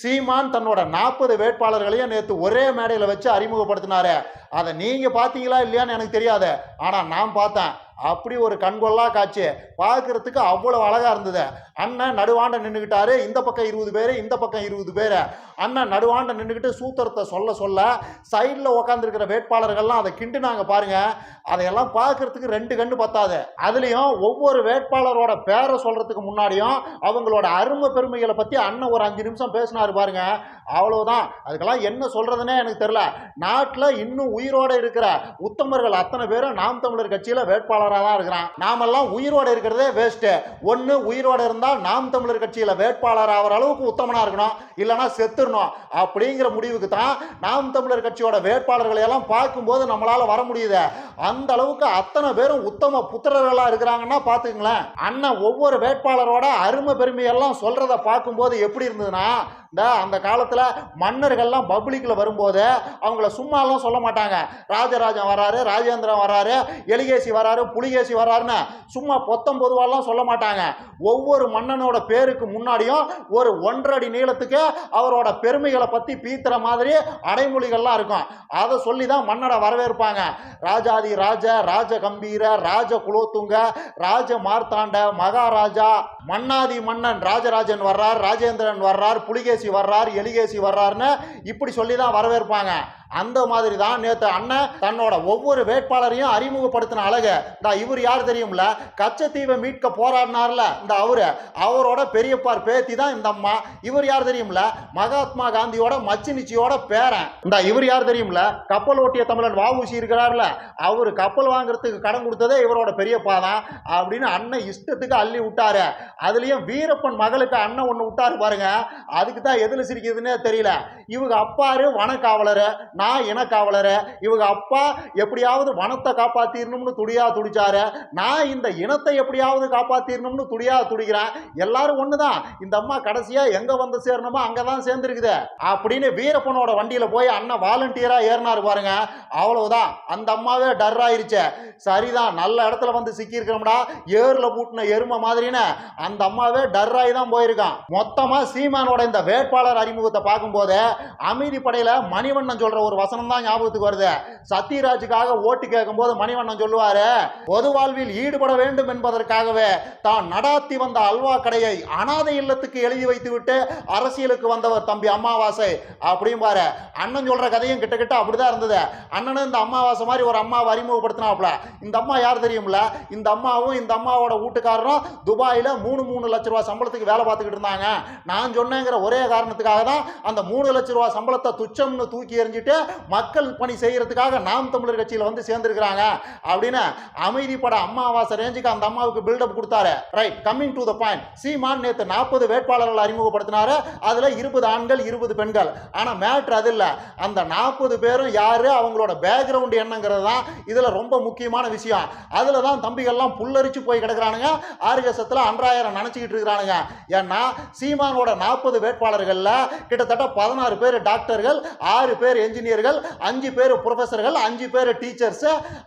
சீமான் தன்னோட நாற்பது வேட்பாளர்களையும் நேற்று ஒரே மேடையில் வச்சு அறிமுகப்படுத்தினாரு. அதை நீங்கள் பார்த்தீங்களா இல்லையான்னு எனக்கு தெரியாது. ஆனால் நான் பார்த்தேன். அப்படி ஒரு கண்கொள்ளா காட்சி. பார்க்கறதுக்கு அவ்வளோ அழகாக இருந்தது. அண்ணன் நடுவாண்ட நின்றுக்கிட்டாரு இந்த பக்கம் இருபது பேர் இந்த பக்கம் இருபது பேர். அண்ணன் நடுவாண்ட நின்றுக்கிட்டு சூத்திரத்தை சொல்ல சொல்ல சைடில் உட்காந்துருக்கிற வேட்பாளர்கள்லாம் அதை கிண்டுனாங்க பாருங்கள் அதையெல்லாம் பார்க்கறதுக்கு ரெண்டு கண்டு பத்தாது. அதுலேயும் ஒவ்வொரு வேட்பாளரோட பேரை சொல்கிறதுக்கு முன்னாடியும் அவங்களோட அருமை பெருமைகளை பற்றி அண்ணன் ஒரு அஞ்சு நிமிஷம் பேசினாரு பாருங்க. அவ்வளோதான் அதுக்கெல்லாம் என்ன சொல்கிறதுனே எனக்கு தெரில நாட்டில் இன்னும் உயிரோட இருக்கிற உத்தமர்கள் அத்தனை பேரும் நாம் தமிழர் கட்சியில் வேட்பாளராக தான் இருக்கிறான். நாமெல்லாம் உயிரோட இருக்கிறதே வேஸ்ட்டு ஒன்று உயிரோட இருந்தால் நாம் தமிழர் கட்சியில் வேட்பாளர் ஆகிற அளவுக்கு உத்தமனாக இருக்கணும். இல்லைன்னா செத்துடணும். அப்படிங்கிற முடிவுக்கு தான் நாம் தமிழர் கட்சியோட வேட்பாளர்களை எல்லாம் பார்க்கும்போது நம்மளால வர முடியுது. அந்த அளவுக்கு அத்தனை பேரும் உத்தம புத்திரர்களாக இருக்கிறாங்கன்னா பார்த்துக்குங்களேன். அண்ணன் ஒவ்வொரு வேட்பாளரோட அருமை பெருமையெல்லாம் சொல்கிறத பார்க்கும்போது எப்படி இருந்ததுன்னா இந்த அந்த காலத்தில் மன்னர்கள்லாம் பப்ளிக்கில் வரும்போது அவங்கள சும்மாலாம் சொல்ல மாட்டாங்க. ராஜராஜன் வராரு ராஜேந்திரன் வராரு எலிகேசி வராரு புலிகேசி வராருன்னு சும்மா பொத்தம் பொதுவாலாம் சொல்ல மாட்டாங்க. ஒவ்வொரு மன்னனோட பேருக்கு முன்னாடியும் ஒரு ஒன்றடி நீளத்துக்கு அவரோட பெருமைகளை பற்றி பீத்துற மாதிரி அடைமொழிகள்லாம் இருக்கும். அதை சொல்லி தான் மன்னரை வரவேற்பாங்க. ராஜாதி ராஜ ராஜ கம்பீர ராஜ குலோத்துங்க ராஜ மார்த்தாண்ட மகாராஜா மன்னாதி மன்னன் ராஜராஜன் வர்றார் ராஜேந்திரன் வர்றார் புலிகேசி வர்றார் எலிகேசி வர்றாருன்னு இப்படி சொல்லி தான் வரவேற்பாங்க. அந்த மாதிரி தான் நேற்று அண்ணன் தன்னோட ஒவ்வொரு வேட்பாளரையும் அறிமுகப்படுத்தின அழகு. இந்த இவர் யார் தெரியும்ல? கச்சத்தீவை மீட்க போராடினார்ல இந்த அவரு. அவரோட பெரியப்பார் பேத்தி தான் இந்த அம்மா. இவர் யார் தெரியும்ல? மகாத்மா காந்தியோட மச்சினிச்சியோட பேரன். இந்த இவர் யார் தெரியும்ல? கப்பல் ஓட்டிய தமிழன் வாவுசி இருக்கிறார்ல. அவர் கப்பல் வாங்குறதுக்கு கடன் கொடுத்ததே இவரோட பெரியப்பா தான் அப்படின்னு அண்ணன் இஷ்டத்துக்கு அள்ளி விட்டாரு. அதுலயும் வீரப்பன் மகளுக்கு அண்ணன் ஒன்று விட்டாரு பாருங்க. அதுக்கு தான் எதில் சிரிக்குதுன்னே தெரியல. இவங்க அப்பாரு வனக்காவலர். நான் இனக்காவலரு இவங்க அப்பா எப்படியாவது வனத்தை காப்பாற்றிடணும்னு துடியா துடிச்சாரு நான் இந்த இனத்தை எப்படியாவது காப்பாற்றிடணும்னு துடியா துடிக்கிறேன் எல்லாரும் ஒன்று தான் இந்த அம்மா கடைசியாக எங்கே வந்து சேரணுமோ அங்கதான் சேர்ந்துருக்குது அப்படின்னு வீரப்பனோட வண்டியில் போய் அண்ணன் வாலண்டியராக ஏறினாரு பாருங்க. அவ்வளவுதான். அந்த அம்மாவே டர் ஆயிருச்சு. சரிதான் நல்ல இடத்துல வந்து சிக்கியிருக்கிறோம்டா. ஏர்ல பூட்டின எருமை மாதிரின்னு அந்த அம்மாவே டர் ஆகி தான் போயிருக்கான். மொத்தமாக சீமானோட இந்த வேட்பாளர் அறிமுகத்தை பார்க்கும்போது அமைதி படையில் மணிவண்ணன் சொல்கிற ஒரு வசனம் தான் ஞாபகத்துக்கு வருது. சத்யராஜுக்காக ஓட்டு கேட்கும்போது மணிவண்ணன் சொல்லுவாரு பொது வாழ்வில் ஈடுபட வேண்டும் என்பதற்காகவே தான் நடாத்தி வந்த அல்வா கடையை அனாதை இல்லத்துக்கு எழுதி வைத்து விட்டு அரசியலுக்கு வந்தவர் தம்பி அம்மாவாசை. அப்படிம்பாரு அண்ணன் சொல்ற கதையும் கிட்ட கிட்ட அப்படிதான் இருந்தது. அண்ணனும் இந்த அமாவாசை மாதிரி ஒரு அம்மாவை அறிமுகப்படுத்தினாப்ல இந்த அம்மா யார் தெரியும்ல? இந்த அம்மாவும் இந்த அம்மாவோட வீட்டுக்காரரும் துபாயில மூணு மூணு லட்ச ரூபா சம்பளத்துக்கு வேலை பார்த்துக்கிட்டு இருந்தாங்க. நான் சொன்னேங்கிற ஒரே காரணத்துக்காக தான் அந்த மூணு லட்ச ரூபா சம்பளத்தை துச்சம்னு தூக்கி எறிஞ்சிட்டு மக்கள் பணி செய்யறதுக்காக நாம் தமிழர் கட்சியில் வந்து சேர்ந்துருக்கிறாங்க அப்படின்னு அமைதிப்பட அம்மாவாசை ரேஞ்சுக்கு அந்த அம்மாவுக்கு பில்டப் கொடுத்தாரு. Right coming to the point Seeman நேற்று நாற்பது வேட்பாளர்கள் அறிமுகப்படுத்தினாரு. அதுல இருபது ஆண்கள் இருபது பெண்கள். ஆனா மேட்ரு அது இல்ல. அந்த நாற்பது பேரும் யாரு? அவங்களோட பேக்ரவுண்ட் என்னங்கிறது தான் இதுல ரொம்ப முக்கியமான விஷயம். அதில் தான் தம்பிகள்லாம் புல்லரிச்சு போய் கிடக்கிறானுங்க. ஆர்கசத்தில் அன்றாயிரம் நினச்சிக்கிட்டு இருக்கிறானுங்க. ஏன்னா சீமானோட நாற்பது வேட்பாளர்கள்ல கிட்டத்தட்ட பதினாறு பேர் டாக்டர்கள் ஆறு பேர் என்ஜினியர் இன்ஜினியர்கள் அஞ்சு பேர் ப்ரொஃபஸர்கள் அஞ்சு பேர் டீச்சர்ஸ்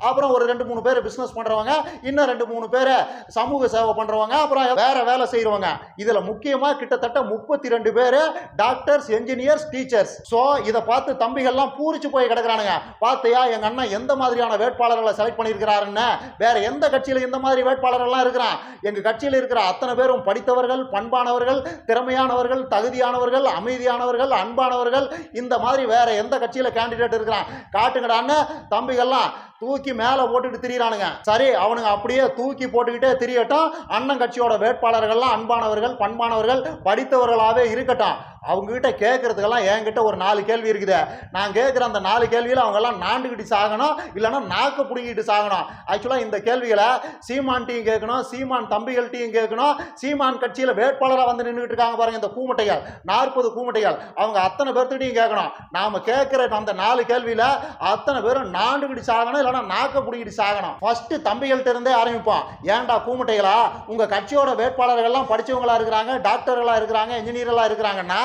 அப்புறம் ஒரு ரெண்டு மூணு பேர் பிஸ்னஸ் பண்றவங்க இன்னும் ரெண்டு மூணு பேர் சமூக சேவை பண்றவங்க அப்புறம் வேற வேலை செய்கிறவங்க இதில் முக்கியமா கிட்டத்தட்ட முப்பத்தி ரெண்டு பேர் டாக்டர்ஸ் என்ஜினியர்ஸ் டீச்சர்ஸ் ஸோ இதை பார்த்து தம்பிகள்லாம் பூரிச்சு போய் கிடக்குறானுங்க. பார்த்தியா எங்க அண்ணன் எந்த மாதிரியான வேட்பாளர்களை செலக்ட் பண்ணியிருக்கிறாருன்னு? வேற எந்த கட்சியில இந்த மாதிரி வேட்பாளர்கள்லாம் இருக்கிறான்? எங்க கட்சியில் இருக்கிற அத்தனை பேரும் படித்தவர்கள் பண்பானவர்கள் திறமையானவர்கள் தகுதியானவர்கள் அமைதியானவர்கள் அன்பானவர்கள் இந்த மாதிரி வேற எந்த கட்சியில கேண்டிடேட் இருக்கிறான். காட்டுங்கடான்னு தம்பிகள்லாம் தூக்கி மேலே போட்டுட்டு திரியிறானுங்க. சரி அவனுங்க அப்படியே தூக்கி போட்டுக்கிட்டே திரியட்டும். அண்ணன் கட்சியோட வேட்பாளர்கள்லாம் அன்பானவர்கள் பண்பானவர்கள் படித்தவர்களாகவே இருக்கட்டும். அவங்க கிட்ட கேட்கறதுக்கெல்லாம் என்கிட்ட ஒரு நாலு கேள்வி இருக்குது. நான் கேட்குற அந்த நாலு கேள்வியில் அவங்கெல்லாம் நாண்டுக்கிட்டு சாகணும். இல்லைன்னா நாக்கு பிடுங்கிட்டு சாகணும். ஆக்சுவலாக இந்த கேள்விகளை சீமான்ட்டையும் கேட்கணும் சீமான் தம்பிகள்ட்டையும் கேட்கணும். சீமான் கட்சியில் வேட்பாளராக வந்து நின்றுட்டு இருக்காங்க பாருங்க இந்த கூமட்டைகள் நாற்பது கூமட்டைகள் அவங்க அத்தனை பேர்த்துக்கிட்டையும் கேட்கணும். நாம் கேட்குற அந்த நாலு கேள்வியில் அத்தனை பேரும் நாண்டுக்கிட்டு சாகணும் சாகணும் நாக்க பிடிக்கிட்டு சாகணும். ஃபர்ஸ்ட் தம்பிகள்கிட்ட இருந்தே ஆரம்பிப்போம். ஏன்டா கூமுட்டைகளா? உங்கள் கட்சியோட வேட்பாளர்கள்லாம் படிச்சவங்களா இருக்கிறாங்க டாக்டர்களாக இருக்கிறாங்க இன்ஜினியர்களா இருக்கிறாங்கன்னா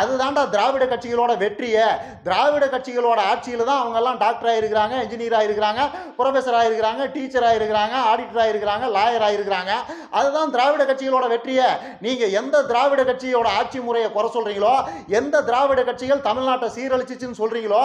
அதுதான்டா திராவிட கட்சிகளோட வெற்றியே. திராவிட கட்சிகளோட ஆட்சியில் தான் அவங்கெல்லாம் டாக்டர் இருக்கிறாங்க இன்ஜினியர் இருக்கிறாங்க ப்ரொஃபஸர் இருக்கிறாங்க டீச்சர் இருக்கிறாங்க ஆடிட்டராக இருக்கிறாங்க லாயர் இருக்கிறாங்க. அதுதான் திராவிட கட்சிகளோட வெற்றியே. நீங்கள் எந்த திராவிட கட்சியோட ஆட்சி முறையை குறை சொல்கிறீங்களோ எந்த திராவிட கட்சிகள் தமிழ்நாட்டை சீரழிச்சிச்சுன்னு சொல்கிறீங்களோ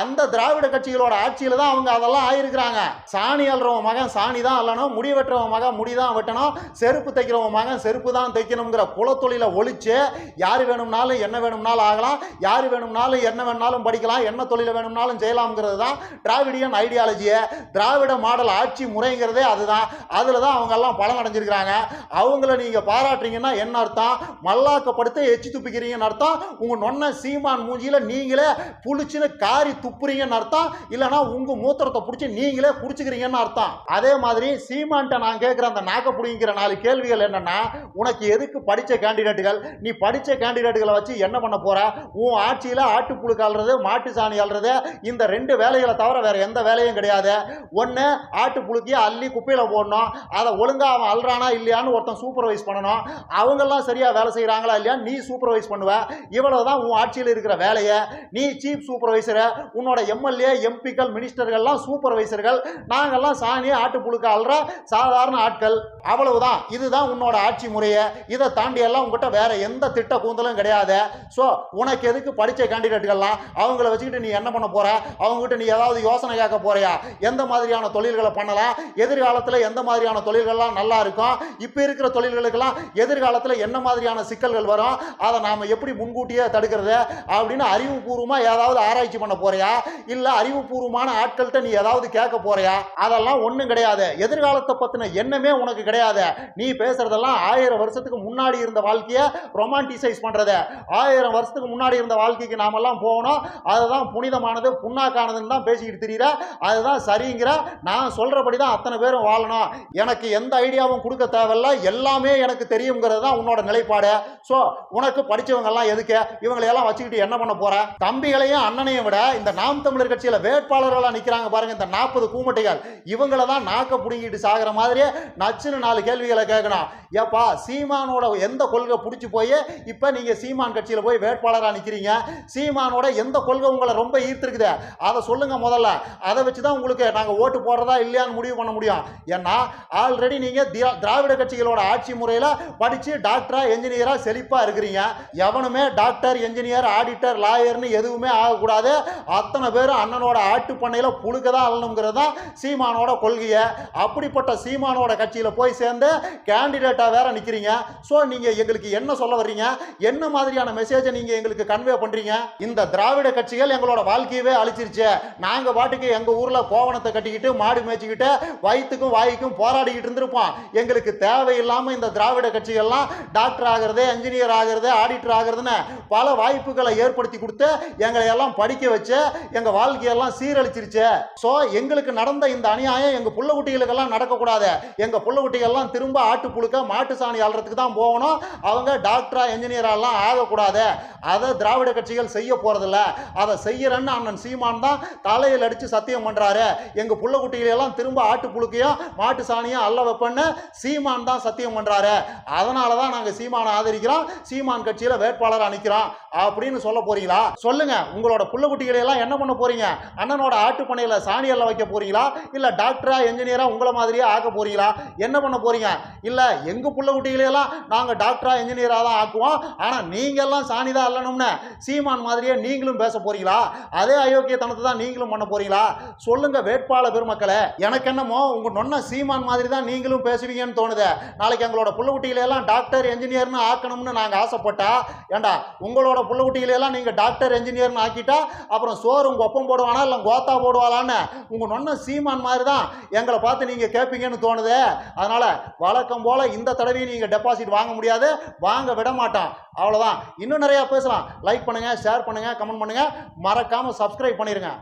அந்த திராவிட கட்சிகளோட ஆட்சியில் தான் அவங்க அதெல்லாம் ஆயிருக்கிறாங்க சாணி அல்றவன் மகன் சாணி தான் அள்ளணும் முடி வெட்டுறவன் மகன் முடி தான் வெட்டணும் செருப்பு தைக்கிறவன் மகன் செருப்பு தான் தைக்கணுங்கிற குலத்தொழிலை ஒழிச்சு யார் வேணும்னாலும் என்ன வேணும்னாலும் ஆகலாம் யார் வேணும்னாலும் என்ன வேணும்னாலும் படிக்கலாம் என்ன தொழிலை வேணும்னாலும் செய்யலாம்ங்கிறது தான் திராவிடியன் ஐடியாலஜியை திராவிட மாடல் ஆட்சி முறைங்கிறதே அதுதான். அதில் தான் அவங்கெல்லாம் பலம் அடைஞ்சிருக்கிறாங்க. அவங்கள நீங்கள் பாராட்டுறீங்கன்னா என்ன அர்த்தம்? மல்லாக்கப்படுத்த எச்சி துப்பிக்கிறீங்கன்னு அர்த்தம்? உங்கள் நொன்ன சீமான் மூஞ்சியில் நீங்களே புளிச்சுன்னு காரி துப்புறீங்கன்னு அர்த்தம்? இல்லைனா உங்கள் மூத்திரத்தை பிடிச்சி நீங்களே குடிச்சுக்கிறீங்கன்னு அர்த்தம். அதே மாதிரி சீமான்ட்ட நான் கேட்குற அந்த நாக்க பிடிங்கிற நாலு கேள்விகள் என்னன்னா உனக்கு எதுக்கு படித்த கேண்டிடேட்டுகள் நீ படித்த கேண்டிடேட்டுகளை வச்சு என்ன பண்ண போற? உன் ஆட்சியில் ஆட்டுப்புழுக்கு அல்றது மாட்டு சாணி அல்றது இந்த ரெண்டு வேலைகளை தவிர வேற எந்த வேலையும் கிடையாது. ஒன்று ஆட்டுப்புழுக்கியை அள்ளி குப்பையில் போடணும். அதை ஒழுங்காக அவன் அல்றானா இல்லையான்னு ஒருத்தன் சூப்பர்வைஸ் பண்ணணும். அவங்கெல்லாம் சரியாக வேலை செய்கிறாங்களா இல்லையா? நீ சூப்பர்வைஸ் பண்ணுவ. இவ்வளவு தான் உன் ஆட்சியில் இருக்கிற வேலையை. நீ சீஃப் சூப்பர்வைசரை உன்னோட எம்எல்ஏ எம்பிக்கள் மினிஸ்டர்கள்லாம் சூப்பர் சூப்பர்வைசர்கள் நாங்கெல்லாம் சாணி ஆட்டுப்புழுக்க அல்ற சாதாரண ஆட்கள். அவ்வளவுதான். இதுதான் உன்னோட ஆட்சி முறையை. இதை தாண்டி எல்லாம் உங்ககிட்ட வேற எந்த திட்ட கூந்தலும் கிடையாது. ஸோ உனக்கு எதுக்கு படித்த கேண்டிடேட்டுகள்லாம் அவங்கள வச்சுக்கிட்டு நீ என்ன பண்ண போற? அவங்ககிட்ட நீ ஏதாவது யோசனை கேட்க போறியா? எந்த மாதிரியான தொழில்களை பண்ணலாம்? எதிர்காலத்தில் எந்த மாதிரியான தொழில்கள்லாம் நல்லா இருக்கும்? இப்போ இருக்கிற தொழில்களுக்கெல்லாம் எதிர்காலத்தில் என்ன மாதிரியான சிக்கல்கள் வரும்? அதை நாம் எப்படி முன்கூட்டியே தடுக்கிறது? அப்படின்னு அறிவுபூர்வமாக ஏதாவது ஆராய்ச்சி பண்ண போறியா? இல்லை அறிவுபூர்வமான ஆட்கள்கிட்ட நீ ஏதாவது கேட்க போறியா? அதெல்லாம் ஒன்றும் கிடையாது. எதிர்காலத்தை பற்றின எண்ணமே உனக்கு கிடையாது. நீ பேசுறதெல்லாம் ஆயிரம் வருஷத்துக்கு முன்னாடி இருந்த வாழ்க்கையை ரொமான்டிசைஸ் பண்ணுறது ஆயிரம் வருஷத்துக்கு முன்னாடி இருந்த வாழ்க்கைக்கு நாமெல்லாம் போகணும். அதுதான் புனிதமானது புண்ணாக்கானதுன்னு தான் பேசிக்கிட்டு தெரியுற. அதுதான் சரிங்கிற. நான் சொல்கிறபடி தான் அத்தனை பேரும் வாழணும். எனக்கு எந்த ஐடியாவும் கொடுக்க தேவையில்ல. எல்லாமே எனக்கு தெரியுங்கிறது தான் உன்னோட நிலைப்பாடு. ஸோ உனக்கு படித்தவங்கெல்லாம் எதுக்கு? இவங்களையெல்லாம் வச்சுக்கிட்டு என்ன பண்ண போற? தம்பிகளையும் அண்ணனையும் விட இந்த நாம் தமிழர் கட்சியில் வேட்பாளர்களாக நிற்கிறாங்க பாருங்க அந்த நாற்பது கூமட்டைகள் இவங்கள தான் நாக்க பிடுங்கிட்டு சாகிற மாதிரியே நச்சுன்னு நாலு கேள்விகளை கேட்கணும். ஏப்பா சீமானோட எந்த கொள்கை பிடிச்சி போய் இப்போ நீங்கள் சீமான் கட்சியில் போய் வேட்பாளராக நிற்கிறீங்க சீமானோட எந்த கொள்கை உங்களை ரொம்ப ஈர்த்திருக்குது? அதை சொல்லுங்கள் முதல்ல. அதை வச்சு தான் உங்களுக்கு நாங்கள் ஓட்டு போடுறதா இல்லையான்னு முடிவு பண்ண முடியும். ஏன்னா ஆல்ரெடி நீங்கள் திராவிட கட்சிகளோட ஆட்சி முறையில் படித்து டாக்டராக என்ஜினியராக செழிப்பாக இருக்கிறீங்க. எவனுமே டாக்டர் என்ஜினியர் ஆடிட்டர் லாயர்னு எதுவுமே ஆகக்கூடாது. அத்தனை பேரும் அண்ணனோட ஆட்டு பண்ணையில் புழுக்க தான் ஆளணுங்கிறது தான் சீமானோட கொள்கையை. அப்படிப்பட்ட சீமானோட கட்சியில் போய் சேர்ந்து கேண்டிடேட்டாக வேற நிற்கிறீங்க ஸோ நீங்கள் எங்களுக்கு என்ன சொல்ல வர்றீங்க? என்ன மாதிரியான மெசேஜை நீங்கள் எங்களுக்கு கன்வே பண்ணுறீங்க இந்த திராவிட கட்சிகள் எங்களோட வாழ்க்கையவே அழிச்சிருச்சு. நாங்கள் பாட்டுக்கு எங்கள் ஊரில் கோவணத்தை கட்டிக்கிட்டு மாடு மேய்ச்சிக்கிட்டு வயிற்றுக்கும் வாய்க்கும் போராடிக்கிட்டு இருந்திருப்போம். எங்களுக்கு தேவையில்லாமல் இந்த திராவிட கட்சிகள்லாம் டாக்டர் ஆகிறது இன்ஜினியர் ஆகிறது ஆடிட்டர் ஆகிறதுன்னு பல வாய்ப்புகளை ஏற்படுத்தி கொடுத்து எங்களை எல்லாம் படிக்க வச்சு எங்கள் வாழ்க்கையெல்லாம் சீரழிச்சிருச்சு. ஸோ எங்களுக்கு நடந்த இந்த அநியாயம் எங்கள் புள்ள குட்டிகளுக்கெல்லாம் நடக்கக்கூடாது. எங்கள் புள்ள குட்டிகள்லாம் திரும்ப ஆட்டு புழுக்க மாட்டு சாணி ஆள்றதுக்கு தான் போகணும். அவங்க டாக்டரா என்ஜினியராலாம் ஆகக்கூடாது. அதை திராவிட கட்சிகள் செய்ய போகிறதில்ல அதை செய்யறேன்னு அண்ணன் சீமான் தான் தலையில் அடித்து சத்தியம் பண்ணுறாரு எங்கள் புள்ள குட்டிகளெல்லாம் திரும்ப ஆட்டு புழுக்கையும் மாட்டு சாணியும் அல்ல வைப்பேன்னு சீமான் தான் சத்தியம் பண்ணுறாரு அதனால தான் நாங்கள் சீமானை ஆதரிக்கிறோம். சீமான் கட்சியில் வேட்பாளராக நிற்கிறோம் அப்படின்னு சொல்ல போறீங்களா? சொல்லுங்க. உங்களோட புள்ள குட்டிகளை எல்லாம் என்ன பண்ண போறீங்க? அண்ணனோட ஆட்டு பணையில் சாணி எல்லாம் வைக்க போறீங்களா? இல்லை டாக்டரா என்ஜினியரா உங்களை மாதிரியே ஆக்க போறீங்களா? என்ன பண்ண போறீங்க? இல்லை எங்க புள்ள குட்டிகளையெல்லாம் நாங்கள் டாக்டரா என்ஜினியராக தான் ஆக்குவோம். ஆனால் நீங்கெல்லாம் சாணி தான் சீமான் மாதிரியே நீங்களும் பேச போறீங்களா? அதே அயோக்கியத்தனத்தை தான் நீங்களும் பண்ண போறீங்களா? சொல்லுங்க வேட்பாளர் பெருமக்களே எனக்கு என்னமோ உங்க நொன்ன சீமான் மாதிரி தான் நீங்களும் பேசுவீங்கன்னு தோணுது. நாளைக்கு எங்களோட புள்ள டாக்டர் என்ஜினியர்னு ஆக்கணும்னு நாங்கள் ஆசைப்பட்டா ஏண்டா உங்களோட புள்ள நீங்கள் டாக்டர் என்ஜினியர்னு ஆக்கிட்டா அப்புறம் சோறு உங்கள் ஒப்பம் போடுவானா இல்லை கோத்தா போடுவாளான்னு உங்கள் நொன்ன சீமான் மாதிரி தான் எங்களை பார்த்து நீங்கள் கேட்பீங்கன்னு தோணுது. அதனால் வழக்கம் போல் இந்த தடவையும் நீங்கள் டெபாசிட் வாங்க முடியாது. வாங்க விட மாட்டான் அவ்வளோதான் இன்னும் நிறையா பேசலாம். லைக் பண்ணுங்கள் ஷேர் பண்ணுங்கள் கமெண்ட் பண்ணுங்கள் மறக்காமல் சப்ஸ்கிரைப் பண்ணிடுங்க